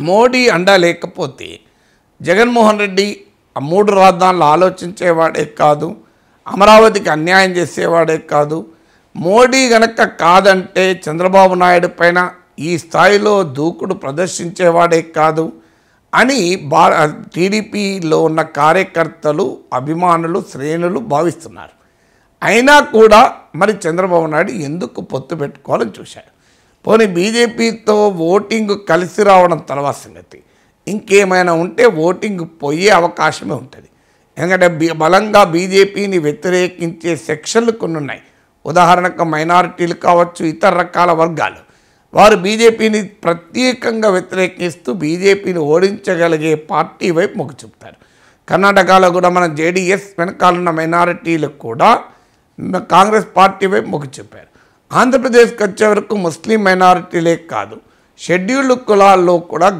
మోడీ అండా లేకపోతే జగన్మోహన్ రెడ్డి ఆ మూడు రాజధానులు ఆలోచించేవాడే కాదు అమరావతికి అన్యాయం చేసేవాడే కాదు. మోడీ గనక కాదంటే చంద్రబాబు నాయుడు పైన ఈ స్థాయిలో దూకుడు ప్రదర్శించేవాడే కాదు అని బా టీడీపీలో ఉన్న కార్యకర్తలు అభిమానులు శ్రేణులు భావిస్తున్నారు. అయినా కూడా మరి చంద్రబాబు నాయుడు ఎందుకు పొత్తు పెట్టుకోవాలని చూశాడు పోనీ బీజేపీతో ఓటింగ్ కలిసి రావడం తర్వాత సంగతి. ఇంకేమైనా ఉంటే ఓటింగ్ పోయే అవకాశమే ఉంటుంది. ఎందుకంటే బలంగా బీజేపీని వ్యతిరేకించే సెక్షన్లు కొన్ని ఉన్నాయి. ఉదాహరణకు మైనారిటీలు కావచ్చు ఇతర రకాల వర్గాలు. వారు బీజేపీని ప్రత్యేకంగా వ్యతిరేకిస్తూ బీజేపీని ఓడించగలిగే పార్టీ వైపు మొగ్గు చూపుతారు. కర్ణాటకలో కూడా మన జేడీఎస్ వెనకాలన్న మైనారిటీలకు కూడా కాంగ్రెస్ పార్టీ వైపు మొగ్గు చూపారు. ఆంధ్రప్రదేశ్కి వచ్చే వరకు ముస్లిం మైనారిటీలే కాదు. షెడ్యూల్డ్ కులాల్లో కూడా